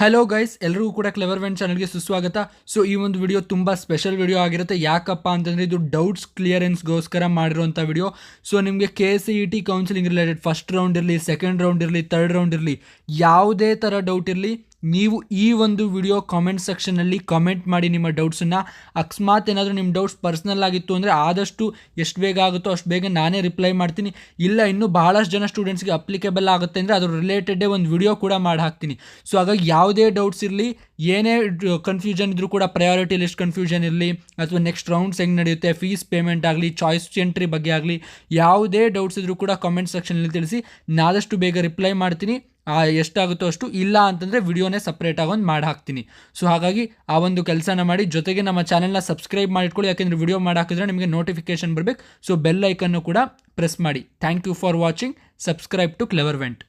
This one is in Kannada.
ಹಲೋ ಗೈಸ್ ಎಲ್ಲರಿಗೂ ಕೂಡ ಕ್ಲೆವರ್ ವೆನ್ ಚಾನಲ್ಗೆ ಸುಸ್ವಾಗತ. ಸೊ ಈ ಒಂದು ವಿಡಿಯೋ ತುಂಬ ಸ್ಪೆಷಲ್ ವಿಡಿಯೋ ಆಗಿರುತ್ತೆ. ಯಾಕಪ್ಪ ಅಂತಂದರೆ ಇದು ಡೌಟ್ಸ್ ಕ್ಲಿಯರೆನ್ಸ್ಗೋಸ್ಕರ ಮಾಡಿರುವಂಥ ವಿಡಿಯೋ ಸೊ ನಿಮಗೆ K S E T counselling related first round ಇರಲಿ ಸೆಕೆಂಡ್ ರೌಂಡ್ ಇರಲಿ ತರ್ಡ್ ರೌಂಡ್ ಇರಲಿ, ಯಾವುದೇ ಥರ ಡೌಟ್ ಇರಲಿ ನೀವು ಈ ಒಂದು ವಿಡಿಯೋ ಕಾಮೆಂಟ್ ಸೆಕ್ಷನಲ್ಲಿ ಕಾಮೆಂಟ್ ಮಾಡಿ ನಿಮ್ಮ ಡೌಟ್ಸನ್ನು ಅಕಸ್ಮಾತ್ ಏನಾದರೂ ನಿಮ್ಮ ಡೌಟ್ಸ್ ಪರ್ಸ್ನಲ್ ಆಗಿತ್ತು ಅಂದರೆ ಆದಷ್ಟು ಎಷ್ಟು ಬೇಗ ಆಗುತ್ತೋ ಅಷ್ಟು ಬೇಗ ನಾನೇ ರಿಪ್ಲೈ ಮಾಡ್ತೀನಿ. ಇಲ್ಲ, ಇನ್ನೂ ಬಹಳಷ್ಟು ಜನ ಸ್ಟೂಡೆಂಟ್ಸ್ಗೆ ಅಪ್ಲಿಕೇಬಲ್ ಆಗುತ್ತೆ ಅಂದರೆ ಅದ್ರ ರಿಲೇಟೆಡೇ ಒಂದು ವಿಡಿಯೋ ಕೂಡ ಮಾಡಿ ಹಾಕ್ತೀನಿ. ಸೊ ಹಾಗಾಗಿ ಯಾವುದೇ ಡೌಟ್ಸ್ ಇರಲಿ, ಏನೇ ಕನ್ಫ್ಯೂಷನ್ ಇದ್ರೂ ಕೂಡ ಪ್ರಯಾರಿಟಿ ಲಿಸ್ಟ್ ಕನ್ಫ್ಯೂಷನ್ ಇರಲಿ, ಅಥವಾ ನೆಕ್ಸ್ಟ್ ರೌಂಡ್ಸ್ ಹೆಂಗೆ ನಡೆಯುತ್ತೆ ಫೀಸ್ ಪೇಮೆಂಟ್ ಆಗಲಿ ಚಾಯ್ಸ್ ಎಂಟ್ರಿ ಬಗ್ಗೆ ಆಗಲಿ, ಯಾವುದೇ ಡೌಟ್ಸ್ ಇದ್ರೂ ಕೂಡ ಕಾಮೆಂಟ್ ಸೆಕ್ಷನಲ್ಲಿ ತಿಳಿಸಿ, ನಾದಷ್ಟು ಬೇಗ ರಿಪ್ಲೈ ಮಾಡ್ತೀನಿ. ಎಷ್ಟಾಗುತ್ತೋ ಅಷ್ಟು ಇಲ್ಲ ಅಂತಂದರೆ ವಿಡಿಯೋನೇ ಸಪ್ರೇಟಾಗಿ ಒಂದು ಮಾಡಿ ಹಾಕ್ತೀನಿ ಸೊ ಹಾಗಾಗಿ ಆ ಒಂದು ಕೆಲಸನ ಮಾಡಿ ಜೊತೆಗೆ ನಮ್ಮ ಚಾನೆಲ್ನ ಸಬ್ಸ್ಕ್ರೈಬ್ ಮಾಡಿಟ್ಕೊಳ್ಳಿ ಯಾಕೆಂದರೆ ವಿಡಿಯೋ ಮಾಡಿ ಹಾಕಿದ್ರೆ ನಿಮಗೆ ನೋಟಿಫಿಕೇಶನ್ ಬರಬೇಕು. ಸೊ ಬೆಲ್ ಐಕನ್ನು ಕೂಡ ಪ್ರೆಸ್ ಮಾಡಿ. Thank you for watching subscribe to clever went